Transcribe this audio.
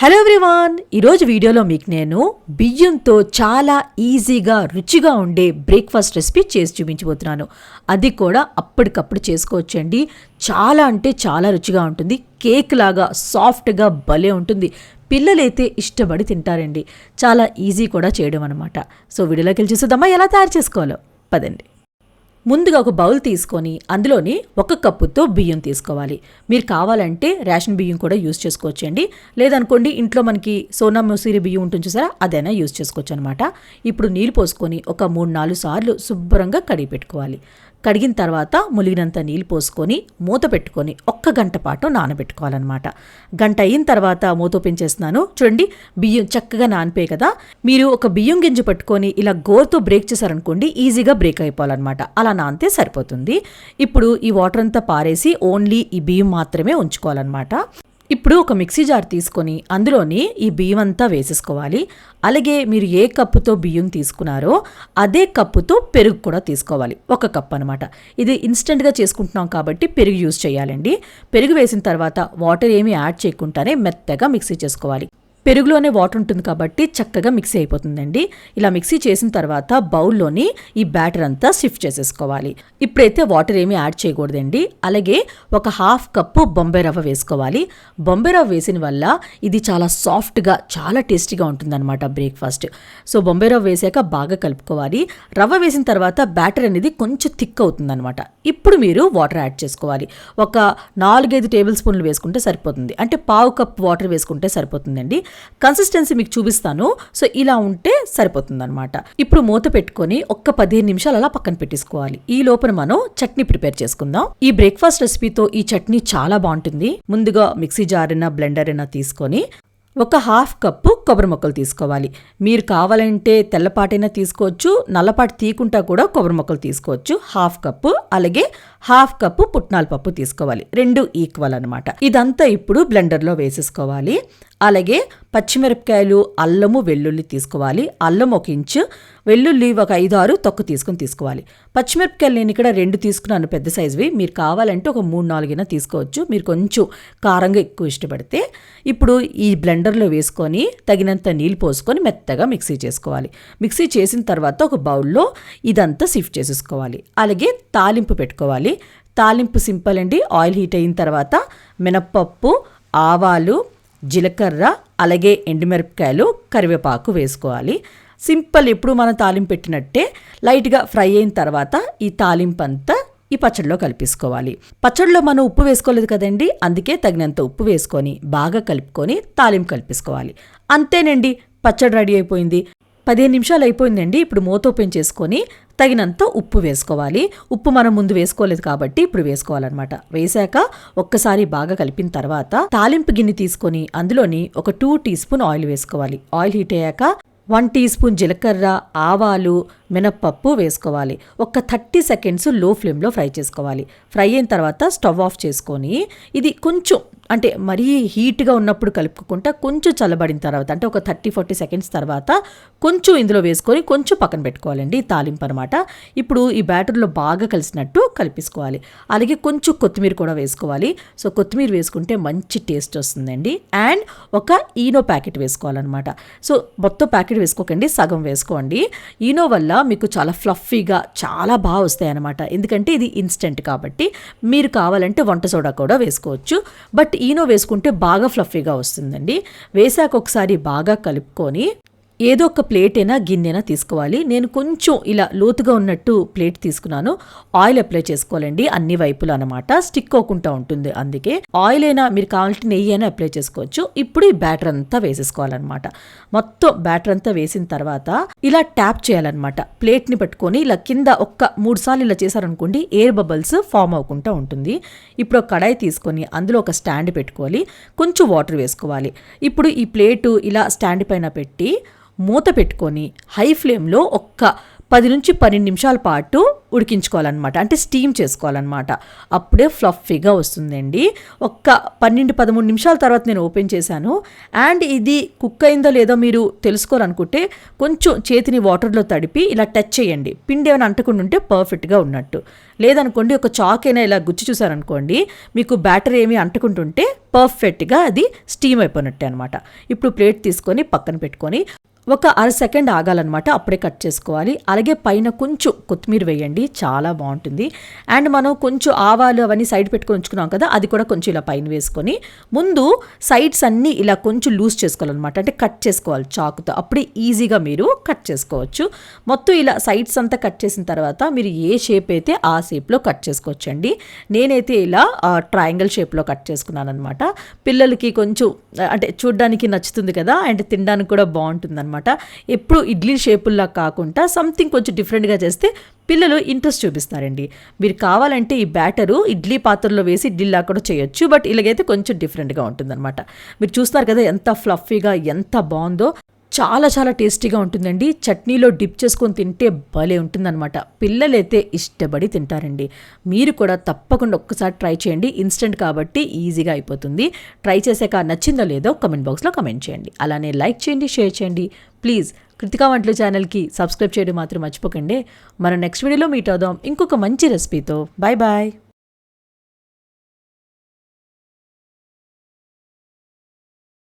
Hello everyone ఈరోజు వీడియోలో మీకు నేను బియ్యంతో చాలా ఈజీగా రుచిగా ఉండే బ్రేక్ఫాస్ట్ రెసిపీ చేసి చూపించబోతున్నాను. అది కూడా అప్పటికప్పుడు చేసుకోవచ్చండి. చాలా అంటే చాలా రుచిగా ఉంటుంది. కేక్ లాగా సాఫ్ట్గా భలే ఉంటుంది. పిల్లలైతే ఇష్టపడి తింటారండి. చాలా ఈజీ కూడా చేయడం అనమాట సో వీడియోలోకి వెళ్ళి చూసేద్దామా? ఎలా తయారు చేసుకోవాలో? పదండి. ముందుగా ఒక బౌల్ తీసుకొని అందులోని ఒక కప్పుతో బియ్యం తీసుకోవాలి. మీరు కావాలంటే రేషన్ బియ్యం కూడా యూజ్ చేసుకోవచ్చండి. లేదనుకోండి ఇంట్లో మనకి సోనా మసూరి బియ్యం ఉంటుంది చూసారా అదైనా యూజ్ చేసుకోవచ్చు అనమాట ఇప్పుడు నీళ్ళు పోసుకొని ఒక మూడు నాలుగు సార్లు శుభ్రంగా కడిగి పెట్టుకోవాలి. కడిగిన తర్వాత ములిగినంత నీళ్ళు పోసుకొని మూత పెట్టుకొని ఒక్క గంట పాటు నానబెట్టుకోవాలన్నమాట. గంట అయిన తర్వాత మూత ఓపెన్ చేస్తున్నాను. చూడండి బియ్యం చక్కగా నానిపోయి కదా. మీరు ఒక బియ్యం గింజ పట్టుకొని ఇలా గోర్తో బ్రేక్ చేశారనుకోండి ఈజీగా బ్రేక్ అయిపోవాలన్నమాట. అలా నానితే సరిపోతుంది. ఇప్పుడు ఈ వాటర్ అంతా పారేసి ఓన్లీ ఈ బియ్యం మాత్రమే ఉంచుకోవాలన్నమాట. ఇప్పుడు ఒక మిక్సీ జార్ తీసుకొని అందులోని ఈ బియ్యం అంతా వేసేసుకోవాలి. అలాగే మీరు ఏ కప్పుతో బియ్యం తీసుకున్నారో అదే కప్పుతో పెరుగు కూడా తీసుకోవాలి. ఒక కప్ అనమాట ఇది ఇన్స్టెంట్గా చేసుకుంటున్నాం కాబట్టి పెరుగు యూజ్ చేయాలండి. పెరుగు వేసిన తర్వాత వాటర్ ఏమీ యాడ్ చేయకుండానే మెత్తగా మిక్సీ చేసుకోవాలి. పెరుగులోనే వాటర్ ఉంటుంది కాబట్టి చక్కగా మిక్సీ అయిపోతుందండి. ఇలా మిక్సీ చేసిన తర్వాత బౌల్లోని ఈ బ్యాటర్ అంతా షిఫ్ట్ చేసేసుకోవాలి. ఇప్పుడైతే వాటర్ ఏమీ యాడ్ చేయకూడదండి. అలాగే ఒక హాఫ్ కప్పు బొంబాయి రవ్వ వేసుకోవాలి. బొంబాయి రవ్వ వేసిన వల్ల ఇది చాలా సాఫ్ట్గా చాలా టేస్టీగా ఉంటుందన్నమాట బ్రేక్ఫాస్ట్. సో బొంబాయి రవ్వ వేసాక బాగా కలుపుకోవాలి. రవ్వ వేసిన తర్వాత బ్యాటర్ అనేది కొంచెం థిక్ అవుతుందన్నమాట. ఇప్పుడు మీరు వాటర్ యాడ్ చేసుకోవాలి. ఒక నాలుగైదు టేబుల్ స్పూన్లు వేసుకుంటే సరిపోతుంది. అంటే పావు కప్ వాటర్ వేసుకుంటే సరిపోతుందండి. కన్సిస్టెన్సీ మీకు చూపిస్తాను. సో ఇలా ఉంటే సరిపోతుందన్నమాట. ఇప్పుడు మూత పెట్టుకొని ఒక్క పదిహేను నిమిషాలు అలా పక్కన పెట్టేసుకోవాలి. ఈ లోపల మనం చట్నీ ప్రిపేర్ చేసుకుందాం. ఈ బ్రేక్ఫాస్ట్ రెసిపీతో ఈ చట్నీ చాలా బాగుంటుంది. ముందుగా మిక్సీ జార్ అయినా బ్లెండర్ అయినా తీసుకొని ఒక హాఫ్ కప్పు కొబ్బరి మొక్కలు తీసుకోవాలి. మీరు కావాలంటే తెల్లపాటైనా తీసుకోవచ్చు నల్లపాటి తీకుంటా కూడా కొబ్బరి మొక్కలు తీసుకోవచ్చు. హాఫ్ కప్పు అలాగే హాఫ్ కప్పు పుట్నాల పప్పు తీసుకోవాలి. రెండు ఈక్వల్ అనమాట ఇదంతా ఇప్పుడు బ్లెండర్లో వేసేసుకోవాలి. అలాగే పచ్చిమిరపకాయలు అల్లము వెల్లుల్లి తీసుకోవాలి. అల్లం ఒక ఇంచు వెల్లుల్లి ఒక ఐదు ఆరు తొక్కు తీసుకుని తీసుకోవాలి. పచ్చిమిరపకాయలు నేను ఇక్కడ రెండు తీసుకున్నాను పెద్ద సైజువి. మీరు కావాలంటే ఒక మూడు నాలుగైనా తీసుకోవచ్చు. మీరు కొంచెం కారంగా ఎక్కువ ఇష్టపడితే. ఇప్పుడు ఈ బ్లెండర్లో వేసుకొని తగినంత నీళ్ళు పోసుకొని మెత్తగా మిక్సీ చేసుకోవాలి. మిక్సీ చేసిన తర్వాత ఒక బౌల్లో ఇదంతా షిఫ్ట్ చేసేసుకోవాలి. అలాగే తాలింపు పెట్టుకోవాలి. తాలింపు సింపుల్ అండి. ఆయిల్ హీట్ అయిన తర్వాత మినప్పప్పు ఆవాలు జీలకర్ర అలాగే ఎండుమిరపకాయలు కరివేపాకు వేసుకోవాలి. సింపుల్ ఎప్పుడు మనం తాలింపు పెట్టినట్టే లైట్గా ఫ్రై అయిన తర్వాత ఈ తాలింపు అంతా ఈ పచ్చడిలో కలిపేసుకోవాలి. పచ్చడిలో మనం ఉప్పు వేసుకోలేదు కదండి అందుకే తగినంత ఉప్పు వేసుకొని బాగా కలుపుకొని తాలింపు కలిపేసుకోవాలి. అంతేనండి పచ్చడి రెడీ అయిపోయింది. పదిహేను నిమిషాలు అయిపోయిందండి ఇప్పుడు మూత ఓపెన్ చేసుకొని తగినంత ఉప్పు వేసుకోవాలి. ఉప్పు మనం ముందు వేసుకోలేదు కాబట్టి ఇప్పుడు వేసుకోవాలన్నమాట. వేశాక ఒక్కసారి బాగా కలిపిన తర్వాత తాలింపు గిన్నె తీసుకొని అందులోని ఒక టూ టీ స్పూన్ ఆయిల్ వేసుకోవాలి. ఆయిల్ హీట్ అయ్యాక వన్ టీ స్పూన్ జీలకర్ర ఆవాలు మినప్పప్పు వేసుకోవాలి. ఒక థర్టీ సెకండ్స్లో ఫ్లేమ్లో ఫ్రై చేసుకోవాలి. ఫ్రై అయిన తర్వాత స్టవ్ ఆఫ్ చేసుకొని ఇది కొంచెం అంటే మరీ హీట్గా ఉన్నప్పుడు కలుపుకుంటా కొంచెం చల్లబడిన తర్వాత అంటే ఒక థర్టీ ఫార్టీ సెకండ్స్ తర్వాత కొంచెం ఇందులో వేసుకొని కొంచెం పక్కన పెట్టుకోవాలండి తాలింపు అనమాట ఇప్పుడు ఈ బ్యాటర్లో బాగా కలిసినట్టు కలిపేసుకోవాలి. అలాగే కొంచెం కొత్తిమీర కూడా వేసుకోవాలి. సో కొత్తిమీర వేసుకుంటే మంచి టేస్ట్ వస్తుందండి. అండ్ ఒక ఈనో ప్యాకెట్ వేసుకోవాలన్నమాట. సో మొత్తం ప్యాకెట్ వేసుకోకండి సగం వేసుకోండి. ఈనో వల్ల మీకు చాలా ఫ్లఫీగా చాలా బాగా వస్తాయి అనమాట ఎందుకంటే ఇది ఇన్స్టెంట్ కాబట్టి మీరు కావాలంటే వంట సోడా కూడా వేసుకోవచ్చు. బట్ ఈనో వేసుకుంటే బాగా ఫ్లఫీగా వస్తుందండి. వేసాక ఒకసారి బాగా కలుపుకొని ఏదో ఒక ప్లేట్ అయినా గిన్నెనా తీసుకోవాలి. నేను కొంచెం ఇలా లోతుగా ఉన్నట్టు ప్లేట్ తీసుకున్నాను. ఆయిల్ అప్లై చేసుకోవాలండి. అన్ని వైపులు అనమాట స్టిక్ అవ్వకుండా ఉంటుంది. అందుకే ఆయిల్ అయినా మీరు కావాలంటే నెయ్యి అయినా అప్లై చేసుకోవచ్చు. ఇప్పుడు ఈ బ్యాటర్ అంతా వేసేసుకోవాలన్నమాట. మొత్తం బ్యాటర్ అంతా వేసిన తర్వాత ఇలా ట్యాప్ చేయాలన్నమాట. ప్లేట్ని పట్టుకొని ఇలా కింద ఒక్క మూడు సార్లు ఇలా చేశారనుకోండి ఎయిర్ బబుల్స్ ఫామ్ అవ్వకుండా ఉంటుంది. ఇప్పుడు ఒక కడాయి తీసుకొని అందులో ఒక స్టాండ్ పెట్టుకోవాలి. కొంచెం వాటర్ వేసుకోవాలి. ఇప్పుడు ఈ ప్లేటు ఇలా స్టాండ్ పైన పెట్టి మూత పెట్టుకొని హై ఫ్లేమ్లో ఒక్క పది నుంచి పన్నెండు నిమిషాల పాటు ఉడికించుకోవాలన్నమాట. అంటే స్టీమ్ చేసుకోవాలన్నమాట. అప్పుడే ఫ్లఫీగా వస్తుందండి. ఒక్క పన్నెండు పదమూడు నిమిషాల తర్వాత నేను ఓపెన్ చేశాను. అండ్ ఇది కుక్ అయిందో లేదో మీరు తెలుసుకోవాలనుకుంటే కొంచెం చేతిని వాటర్లో తడిపి ఇలా టచ్ చేయండి. పిండి ఏమైనా అంటకుండా ఉంటే పర్ఫెక్ట్గా ఉన్నట్టు. లేదనుకోండి ఒక చాక్ అయినా ఇలా గుచ్చి చూసారనుకోండి మీకు బ్యాటర్ ఏమీ అంటుకుంటుంటే పర్ఫెక్ట్గా అది స్టీమ్ అయిపోయినట్టే అనమాట ఇప్పుడు ప్లేట్ తీసుకొని పక్కన పెట్టుకొని ఒక అర సెకండ్ ఆగాలన్నమాట అప్పుడే కట్ చేసుకోవాలి. అలాగే పైన కొంచెం కొత్తిమీర వేయండి చాలా బాగుంటుంది. అండ్ మనం కొంచెం ఆవాలు అవన్నీ సైడ్ పెట్టుకొని ఉంచుకున్నాం కదా అది కూడా కొంచెం ఇలా పైన వేసుకొని ముందు సైడ్స్ అన్నీ ఇలా కొంచెం లూజ్ చేసుకోవాలన్నమాట. అంటే కట్ చేసుకోవాలి చాకుతో. అప్పుడే ఈజీగా మీరు కట్ చేసుకోవచ్చు. మొత్తం ఇలా సైడ్స్ అంతా కట్ చేసిన తర్వాత మీరు ఏ షేప్ అయితే ఆ షేప్లో కట్ చేసుకోవచ్చండి. నేనైతే ఇలా ట్రయాంగిల్ షేప్లో కట్ చేసుకున్నాను అనమాట పిల్లలకి కొంచెం అంటే చూడ్డానికి నచ్చుతుంది కదా అండ్ తినడానికి కూడా బాగుంటుంది అనమాట ఎప్పుడు ఇడ్లీ షేపుల్లా కాకుండా సంథింగ్ కొంచెం డిఫరెంట్గా చేస్తే పిల్లలు ఇంట్రెస్ట్ చూపిస్తారండి. మీరు కావాలంటే ఈ బ్యాటరు ఇడ్లీ పాత్రలో వేసి ఇడ్లీలా కూడా చేయొచ్చు బట్ ఇలాగైతే కొంచెం డిఫరెంట్గా ఉంటుందన్నమాట. మీరు చూస్తారు కదా ఎంత ఫ్లఫీగా ఎంత బాగుందో. చాలా చాలా టేస్టీగా ఉంటుందండి. చట్నీలో డిప్ చేసుకొని తింటే భలే ఉంటుందన్నమాట. పిల్లలైతే ఇష్టపడి తింటారండి. మీరు కూడా తప్పకుండా ఒక్కసారి ట్రై చేయండి. ఇన్స్టెంట్ కాబట్టి ఈజీగా అయిపోతుంది. ట్రై చేసాక నచ్చిందో లేదో కమెంట్ బాక్స్లో కమెంట్ చేయండి. అలానే లైక్ చేయండి షేర్ చేయండి. ప్లీజ్ కృతికా వంటలు ఛానల్కి సబ్స్క్రైబ్ చేయడం మాత్రం మర్చిపోకండి. మనం నెక్స్ట్ వీడియోలో మీట్ అవుదాం. ఇంకొక మంచి రెసిపీతో. Bye bye.